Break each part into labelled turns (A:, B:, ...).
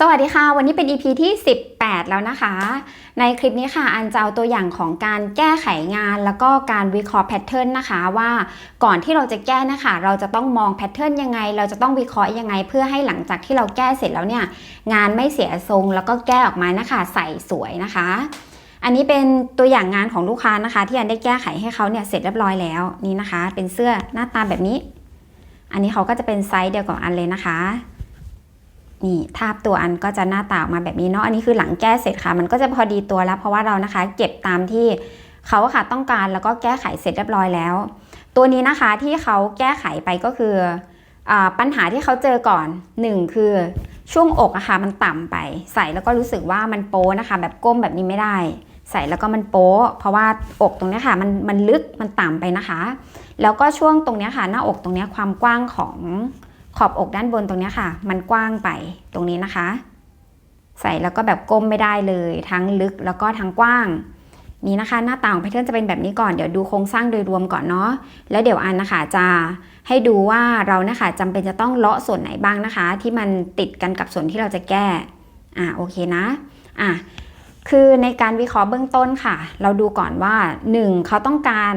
A: สวัสดีค่ะ วันนี้เป็น EP ที่ 18 แล้วนะคะ ในคลิปนี้ค่ะ อันจะเอาตัวอย่างของการแก้ไขงาน แล้วก็การวิเคราะห์แพทเทิร์นนะคะว่าก่อนที่เราจะแก้นะคะ เราจะต้องมองแพทเทิร์นยังไง เราจะต้องวิเคราะห์ยังไง เพื่อให้หลังจากที่เราแก้เสร็จแล้วเนี่ย งานไม่เสียทรง แล้วก็แก้ออกมานะคะ ใส่สวยนะคะ อันนี้เป็นตัวอย่างงานของลูกค้านะคะ ที่อันได้แก้ไขให้เขาเนี่ยเสร็จเรียบร้อยแล้วนี่นะคะ เป็นเสื้อหน้าตาแบบนี้ อันนี้เขาก็จะเป็นไซส์เดียวกับอันเลยนะคะ นี่ทาบตัวอันก็จะหน้าตาออกมาแบบนี้เนาะอันนี้คือหลังแก้เสร็จค่ะ มันก็จะพอดีตัวแล้ว เพราะว่าเรานะคะ เก็บตามที่เขาค่ะต้องการแล้วก็แก้ไขเสร็จเรียบร้อยแล้ว ตัวนี้นะคะที่เขาแก้ไขไปก็คืออปัญหาที่เขาเจอก่อนหนึ่งคือช่วงอกอะค่ะมันต่ำไป ใส่แล้วก็รู้สึกว่ามันโป๊นะคะ แบบก้มแบบนี้ไม่ได้ ใส่แล้วก็มันโป๊เพราะว่าอกตรงนี้ค่ะมันมันลึกมันต่ำไปนะคะ แล้วก็ช่วงตรงนี้ค่ะหน้าอกตรงนี้ความกว้างของ ขอบอกด้านบนตรงนี้ค่ะ มันกว้างไปตรงนี้นะคะ ใส่แล้วก็แบบก้มไม่ได้เลย ทั้งลึกแล้วก็ทั้งกว้างนี่นะคะ หน้าต่าของแพทเทิร์นจะเป็นแบบนี้ก่อนเดี๋ยวดูโครงสร้างโดยรวมก่อนเนาะแล้วเดี๋ยวอันนะคะจะให้ดูว่าเรานะคะจำเป็นจะต้องเลาะส่วนไหนบ้างนะคะ ที่มันติดกันกับส่วนที่เราจะแก้อ่าโอเคนะอะคือในการวิเคราะห์เบื้องต้นค่ะ เราดูก่อนว่า 1. เขาต้องการ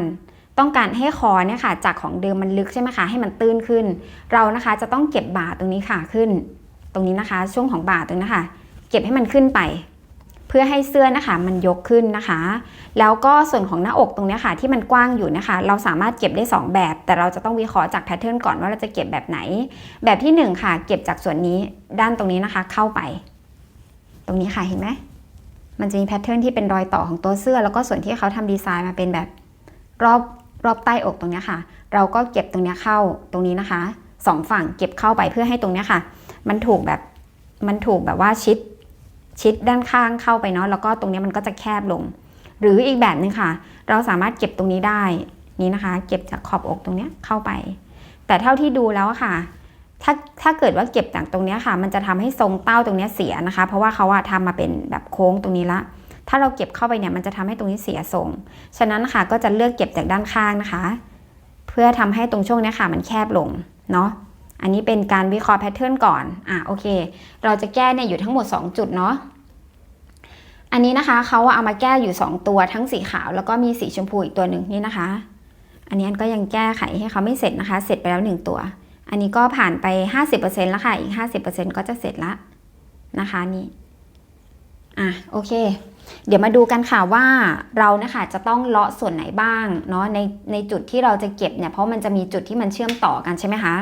A: ต้องการให้คอเนี่ยค่ะจากของเดิมมันลึกใช่ไหมคะให้มันตื้นขึ้น เรานะคะจะต้องเก็บบ่าตรงนี้ค่ะขึ้น ตรงนี้นะคะ ช่วงของบ่าตรงนี้ค่ะ เก็บให้มันขึ้นไป เพื่อให้เสื้อนะคะ มันยกขึ้นนะคะ แล้วก็ส่วนของหน้าอกตรงนี้ค่ะ ที่มันกว้างอยู่นะคะ เราสามารถเก็บได้ 2 แบบ แต่เราจะต้องวิเคราะห์จากแพทเทิร์นก่อนว่าเราจะเก็บแบบไหน แบบที่ 1 ค่ะ เก็บจากส่วนนี้ด้านตรงนี้นะคะ เข้าไป ตรงนี้ค่ะเห็นไหมมันจะมีแพทเทิร์นที่เป็นรอยต่อของตัวเสื้อ แล้วก็ส่วนที่เขาทำดีไซน์มาเป็นแบบรอบ รอบใต้อกตรงนี้ค่ะ เราก็เก็บตรงนี้เข้าตรงนี้นะคะสองฝั่งเก็บเข้าไปเพื่อให้ตรงนี้ค่ะ มันถูกแบบมันถูกแบบว่าชิดชิดด้านข้างเข้าไปเนาะแล้วก็ตรงนี้มันก็จะแคบลง หรืออีกแบบหนึงค่ะ เราสามารถเก็บตรงนี้ได้นี่นะคะ เก็บจากขอบอกตรงนี้เข้าไป แต่เท่าที่ดูแล้วค่ะ ถ้าถ้าเกิดว่าเก็บจากตรงนี้ค่ะ มันจะทำให้ทรงเต้าตรงนี้เสียนะคะ เพราะว่าเขาอะทำมาเป็นแบบโค้งตรงนี้ละ ถ้าเราเก็บเข้าไปเนี่ยมันจะทำให้ตรงนี้เสียทรง ฉะนั้นค่ะก็จะเลือกเก็บจากด้านข้างนะคะ เพื่อทำให้ตรงช่วงนี้ค่ะมันแคบลงเนาะ อันนี้เป็นการวิเคราะห์แพทเทิร์นก่อน อะโอเค เราจะแก้เนี่ยอยู่ทั้งหมด 2 จุดเนาะ อันนี้นะคะเขาเอามาแก้อยู่ 2 ตัวทั้งสีขาวแล้วก็มีสีชมพูอีกตัวหนึ่งนี่นะคะ อันนี้อันก็ยังแก้ไขให้เขาไม่เสร็จนะคะ เสร็จไปแล้ว 1 ตัว อันนี้ก็ผ่านไป 50%แล้วค่ะ อีก 50%ก็จะเสร็จละนะคะนี่ อะโอเค เดี๋ยวมาดูกันค่ะว่าเรานะคะจะต้องเลาะส่วนไหนบ้างเนาะในในจุดที่เราจะเก็บเนี่ยเพราะมันจะมีจุดที่มันเชื่อมต่อกันใช่ไหมคะ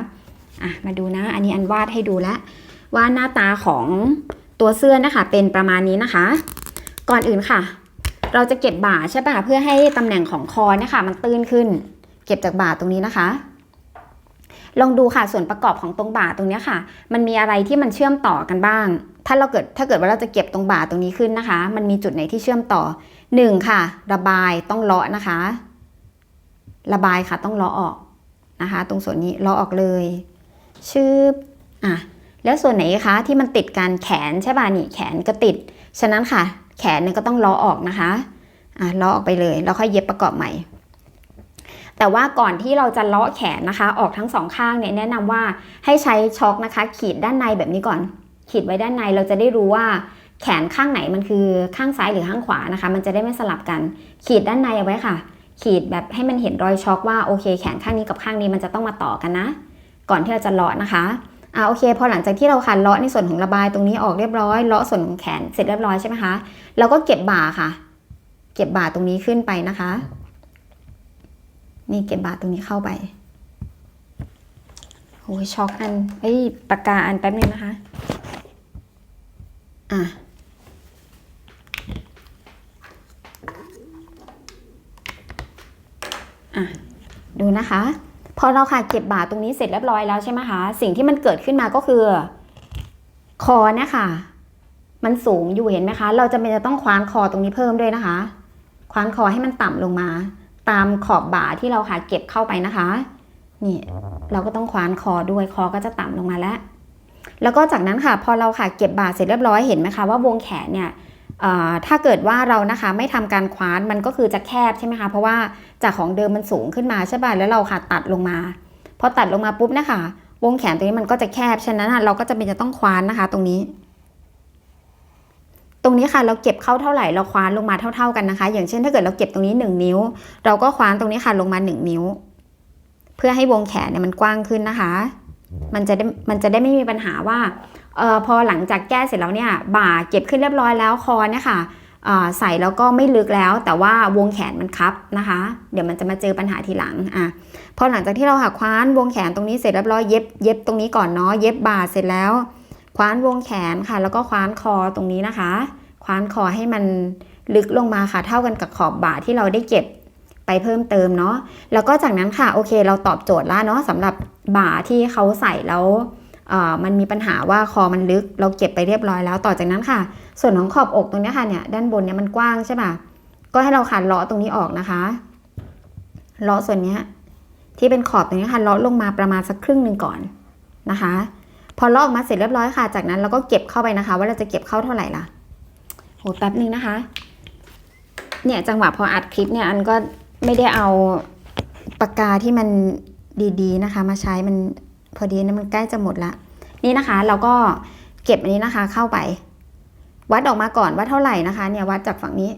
A: อะมาดูนะ อันนี้อันวาดให้ดูแล้วว่าหน้าตาของตัวเสื้อนะคะ เป็นประมาณนี้นะคะ ก่อนอื่นค่ะ เราจะเก็บบ่าใช่ปะเพื่อให้ตำแหน่งของคอเนี่ยค่ะมันตื้นขึ้น เก็บจากบ่าตรงนี้นะคะ ลองดูค่ะส่วนประกอบของตรงบ่าตรงนี้ค่ะ มันมีอะไรที่มันเชื่อมต่อกันบ้าง ถ้าเราเกิดถ้าเกิดว่าเราจะเก็บตรงบ่าตรงนี้ขึ้นนะคะ มันมีจุดไหนที่เชื่อมต่อหนึ่งค่ะ ระบายต้องเลาะนะคะ ระบายค่ะต้องเลาะออกนะคะ ตรงส่วนนี้เลาะออกเลยชืบอะแล้วส่วนไหนคะที่มันติดกันแขนใช่ป่ะนี่แขนก็ติด ฉะนั้นค่ะ แขนเนี่ยก็ต้องเลาะออกนะคะอะเลาะออกไปเลยแล้วค่อยเย็บประกอบใหม่ แต่ว่าก่อนที่เราจะเลาะแขนนะคะ ออกทั้งสองข้างเนี่ยแนะนำว่าให้ใช้ช็อคนะคะ ขีดด้านในแบบนี้ก่อน ขีดไว้ด้านในเราจะได้รู้ว่าแขนข้างไหนมันคือข้างซ้ายหรือข้างขวานะคะ มันจะได้ไม่สลับกัน ขีดด้านในเอาไว้ค่ะ ขีดแบบให้มันเห็นรอยช็อคว่าโอเค แขนข้างนี้กับข้างนี้มันจะต้องมาต่อกันนะ ก่อนที่เราจะเลาะนะคะอ่าโอเคพอหลังจากที่เราคันเลาะในส่วนของระบายตรงนี้ออกเรียบร้อยเลาะส่วนของแขนเสร็จเรียบร้อยใช่ไหมคะเราก็เก็บบ่าค่ะ เก็บบ่าตรงนี้ขึ้นไปนะคะ นี่เก็บบ่าตรงนี้เข้าไปโอ้ยช็อกอันเอ้ปากกาอันแป๊บนึงนะคะ อะอะดูนะคะ พอเราค่ะเก็บบาตรงนี้เสร็จเรียบร้อยแล้วใช่ไหมคะ สิ่งที่มันเกิดขึ้นมาก็คือ คอเนี่ยค่ะมันสูงอยู่เห็นไหมคะ เราจะเป็นจะต้องคว้านคอตรงนี้เพิ่มด้วยนะคะ คว้านคอให้มันต่ำลงมา ตามขอบบ่าที่เราค่ะเก็บเข้าไปนะคะ นี่เราก็ต้องคว้านคอด้วยคอก็จะต่ำลงมาแล้ว แล้วก็จากนั้นค่ะพอเราค่ะเก็บบาเสร็จเรียบร้อยเห็นไหมคะว่าวงแขนเนี่ยถ้าเกิดว่าเรานะคะไม่ทำการคว้านมันก็คือจะแคบใช่ไหมคะเพราะว่าจากของเดิมมันสูงขึ้นมาใช่ป่ะแล้วเราค่ะตัดลงมาพอตัดลงมาปุ๊บนะคะ วงแขนตรงนี้มันก็จะแคบฉะนั้นเราก็จะเป็นจะต้องคว้านนะคะ ตรงนี้ ตรงนี้ค่ะเราเก็บเข้าเท่าไหร่เราคว้านลงมาเท่า ๆกันนะคะ อย่างเช่นถ้าเกิดเราเก็บตรงนี้ 1 นิ้ว เราก็คว้านตรงนี้ค่ะลงมา 1 นิ้ว เพื่อให้วงแขนเนี่ยมันกว้างขึ้นนะคะ มันจะได้มันจะได้ไม่มีปัญหาว่าออพอหลังจากแก้เสร็จแล้วเนี่ยบ่าเก็บขึ้นเรียบร้อยแล้วคอเนี่ยค่ะใส่แล้วก็ไม่ลึกแล้ว แต่ว่าวงแขนมันคับนะคะ เดี๋ยวมันจะมาเจอปัญหาทีหลังอะพอหลังจากที่เราหักคว้านวงแขนตรงนี้เสร็จเรียบร้อยเย็บเย็บตรงนี้ก่อนเนาะเย็บบ่าเสร็จแล้ว คว้านวงแขนค่ะ แล้วก็คว้านคอตรงนี้นะคะ คว้านคอให้มันลึกลงมาค่ะ เท่ากันกับขอบบ่าที่เราได้เก็บ ไปเพิ่มเติมเนาะแล้วก็จากนั้นค่ะโอเค เราตอบโจทย์แล้วเนาะสำหรับบ่าที่เขาใส่แล้วมันมีปัญหาว่าคอมันลึกเราเก็บไปเรียบร้อยแล้วต่อจากนั้นค่ะ ส่วนของขอบอกตรงนี้ค่ะเนี่ยด้านบนเนี่ยมันกว้างใช่ป่ะก็ให้เราขันเลาะตรงนี้ออกนะคะเลาะส่วนนี้ที่เป็นขอบตรงนี้ค่ะเลาะลงมาประมาณสักครึ่งหนึ่งก่อนนะคะ พอลอกมาเสร็จเรียบร้อยค่ะ จากนั้นเราก็เก็บเข้าไปนะคะ ว่าเราจะเก็บเข้าเท่าไหร่ล่ะโหแป๊บนึงนะคะ เนี่ยจังหวะพออัดคลิปเนี่ยอันก็ ไม่ได้เอาปากกาที่มันดีๆนะคะ มาใช้มันพอดีนะมันใกล้จะหมดละ นี่นะคะ เราก็เก็บอันนี้นะคะ เข้าไป วัดออกมาก่อนว่าเท่าไหร่นะคะ เนี่ยวัดจากฝั่งนี้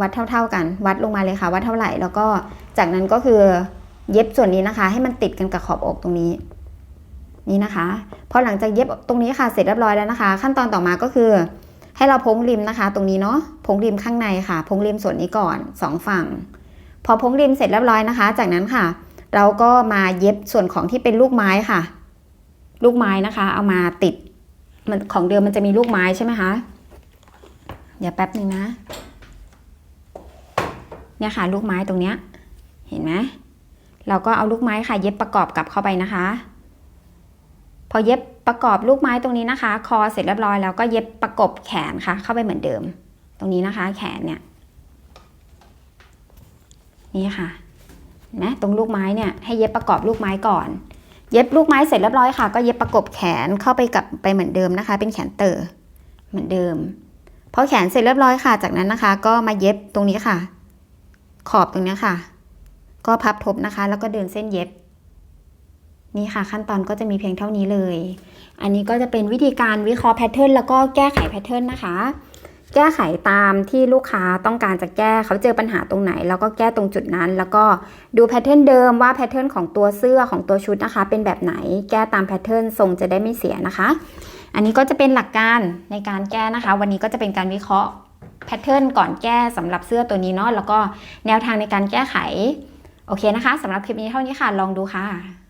A: วัดเท่า ๆกัน วัดลงมาเลยค่ะ วัดเท่าไหร่แล้วก็จากนั้นก็คือเย็บส่วนนี้นะคะ ให้มันติดกันกับขอบอกตรงนี้ นี่นะคะพอหลังจากเย็บตรงนี้ค่ะเสร็จเรียบร้อยแล้วนะคะ ขั้นตอนต่อมาก็คือ ให้เราพงริมนะคะ ตรงนี้เนาะพงริมข้างในค่ะพงริมส่วนนี้ก่อนสองฝั่ง พอพ้งริมเสร็จเรียบร้อยนะคะ จากนั้นค่ะ เราก็มาเย็บส่วนของที่เป็นลูกไม้ค่ะ ลูกไม้นะคะ เอามาติดมันของเดิมมันจะมีลูกไม้ใช่ไหมคะเดี๋ยวแป๊บหนึ่งนะ เนี่ยค่ะ ลูกไม้ตรงเนี้ย เห็นไหมเราก็เอาลูกไม้ค่ะ เย็บประกอบกลับเข้าไปนะคะ พอเย็บประกอบลูกไม้ตรงนี้นะคะ คอเสร็จเรียบร้อยแล้วก็เย็บประกบแขนค่ะ เข้าไปเหมือนเดิม ตรงนี้นะคะ แขนเนี่ย นี่ค่ะนไหมตรงลูกไม้เนี่ยให้เย็บประกอบลูกไม้ก่อน เย็บลูกไม้เสร็จเรียบร้อยค่ะ ก็เย็บประกบแขนเข้าไปกับไปเหมือนเดิมนะคะ เป็นแขนเตอเหมือนเดิมพอแขนเสร็จเรียบร้อยค่ะ จากนั้นนะคะ ก็มาเย็บตรงนี้ค่ะ ขอบตรงนี้ค่ะ ก็พับทบนะคะ แล้วก็เดินเส้นเย็บ นี่ค่ะ ขั้นตอนก็จะมีเพียงเท่านี้เลย อันนี้ก็จะเป็นวิธีการวิเคราะห์แพทเทิร์นแล้วก็แก้ไขแพทเทิร์นนะคะ แก้ไขตามที่ลูกค้าต้องการจะแก้เขาเจอปัญหาตรงไหน แล้วก็แก้ตรงจุดนั้น แล้วก็ดูแพทเทิร์นเดิมว่าแพทเทิร์นของตัวเสื้อของตัวชุดนะคะ เป็นแบบไหนแก้ตามแพทเทิร์นทรงจะได้ไม่เสียนะคะ อันนี้ก็จะเป็นหลักการในการแก้นะคะ วันนี้ก็จะเป็นการวิเคราะห์แพทเทิร์นก่อนแก้สำหรับเสื้อตัวนี้เนาะแล้วก็แนวทางในการแก้ไขโอเคนะคะสำหรับคลิปนี้เท่านี้ค่ะลองดูค่ะ